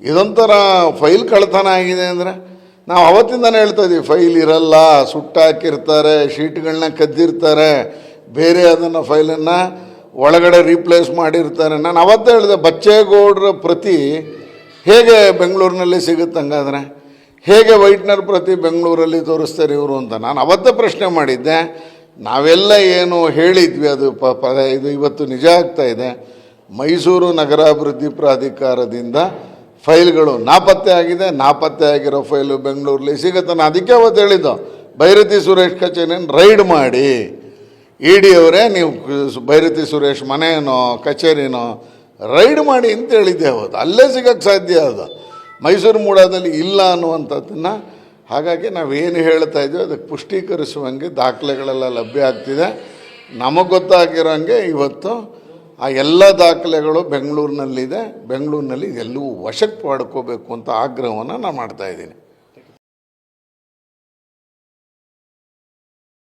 ಇದೊಂಥರ ಫೈಲ್ ಕಳ್ತನ ಆಗಿದೆ ಅಂದರೆ ನಾವು ಅವತ್ತಿಂದನೇ ಹೇಳ್ತಾ ಇದ್ದೀವಿ ಫೈಲ್ ಇರಲ್ಲ, ಸುಟ್ಟಾಕಿರ್ತಾರೆ, ಶೀಟ್ಗಳನ್ನ ಕದ್ದಿರ್ತಾರೆ, ಬೇರೆ ಅದನ್ನು ಫೈಲನ್ನು ಒಳಗಡೆ ರೀಪ್ಲೇಸ್ ಮಾಡಿರ್ತಾರೆ. ನಾನು ಅವತ್ತೇ ಹೇಳಿದೆ, ಬಚ್ಚೇಗೌಡರ ಪ್ರತಿ ಹೇಗೆ ಬೆಂಗಳೂರಿನಲ್ಲಿ ಸಿಗುತ್ತೆ ಹಂಗಾದ್ರೆ? ಹೇಗೆ ವೈಟ್ನರ್ ಪ್ರತಿ ಬೆಂಗಳೂರಲ್ಲಿ ತೋರಿಸ್ತಾರೆ ಇವರು ಅಂತ? ನಾನು ಅವತ್ತೇ ಪ್ರಶ್ನೆ ಮಾಡಿದ್ದೆ, ನಾವೆಲ್ಲ ಏನು ಹೇಳಿದ್ವಿ, ಅದು ಪ, ಇದು ಇವತ್ತು ನಿಜ ಆಗ್ತಾ ಇದೆ. ಮೈಸೂರು ನಗರಾಭಿವೃದ್ಧಿ ಪ್ರಾಧಿಕಾರದಿಂದ ಫೈಲ್ಗಳು ನಾಪತ್ತೆ ಆಗಿದೆ, ನಾಪತ್ತೆ ಆಗಿರೋ ಫೈಲು ಬೆಂಗಳೂರಲ್ಲಿ ಸಿಗುತ್ತೆ. ನಾನು ಅದಕ್ಕೆ ಅವತ್ತು ಹೇಳಿದ್ದು, ಭೈರತಿ ಸುರೇಶ್ ಕಚೇರಿಯನ್ನು ರೈಡ್ ಮಾಡಿ. ಇ ಡಿ ಅವರೇ ನೀವು ಭೈರತಿ ಸುರೇಶ್ ಮನೆಯೋ ಕಚೇರಿನೋ ರೈಡ್ ಮಾಡಿ ಅಂತ ಹೇಳಿದ್ದೆ ಅವತ್ತು. ಅಲ್ಲೇ ಸಿಗೋಕ್ಕೆ ಸಾಧ್ಯ ಅದು. ಮೈಸೂರು ಮೂಡಾದಲ್ಲಿ ಇಲ್ಲ ಅನ್ನುವಂಥದ್ದನ್ನು ಹಾಗಾಗಿ ನಾವೇನು ಹೇಳ್ತಾ ಇದ್ದೀವಿ ಅದಕ್ಕೆ ಪುಷ್ಟೀಕರಿಸುವಂಗೆ ದಾಖಲೆಗಳೆಲ್ಲ ಲಭ್ಯ ಆಗ್ತಿದೆ. ನಮಗೆ ಗೊತ್ತಾಗಿರೋಂಗೆ ಇವತ್ತು ಆ ಎಲ್ಲ ದಾಖಲೆಗಳು ಬೆಂಗಳೂರಿನಲ್ಲಿದೆ. ಬೆಂಗಳೂರಿನಲ್ಲಿ ಎಲ್ಲವೂ ವಶಕ್ಕೆ ಪಡ್ಕೋಬೇಕು ಅಂತ ಆಗ್ರಹವನ್ನು ನಾನು ಮಾಡ್ತಾಯಿದ್ದೀನಿ